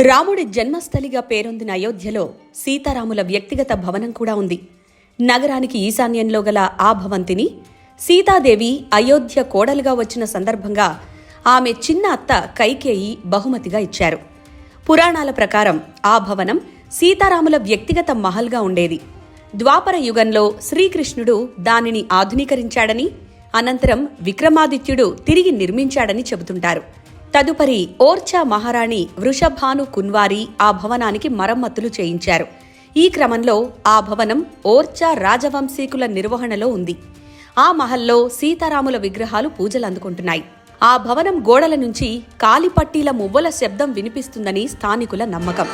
రాముడి జన్మస్థలిగా పేరొందిన అయోధ్యలో సీతారాముల వ్యక్తిగత భవనం కూడా ఉంది. నగరానికి ఈశాన్యంలో గల ఆ భవంతిని సీతాదేవి అయోధ్య కోడలుగా వచ్చిన సందర్భంగా ఆమె చిన్న అత్త కైకేయి బహుమతిగా ఇచ్చారు. పురాణాల ప్రకారం ఆ భవనం సీతారాముల వ్యక్తిగత మహల్గా ఉండేది. ద్వాపర యుగంలో శ్రీకృష్ణుడు దానిని ఆధునీకరించాడని అనంతరం విక్రమాదిత్యుడు తిరిగి నిర్మించాడని చెబుతుంటారు. తదుపరి ఓర్చా మహారాణి వృషభాను కున్వారి ఆ భవనానికి మరమ్మతులు చేయించారు. ఈ క్రమంలో ఆ భవనం ఓర్చా రాజవంశీకుల నిర్వహణలో ఉంది. ఆ మహల్లో సీతారాముల విగ్రహాలు పూజలు అందుకుంటున్నాయి. ఆ భవనం గోడల నుంచి కాలిపట్టీల మువ్వల శబ్దం వినిపిస్తుందని స్థానికుల నమ్మకం.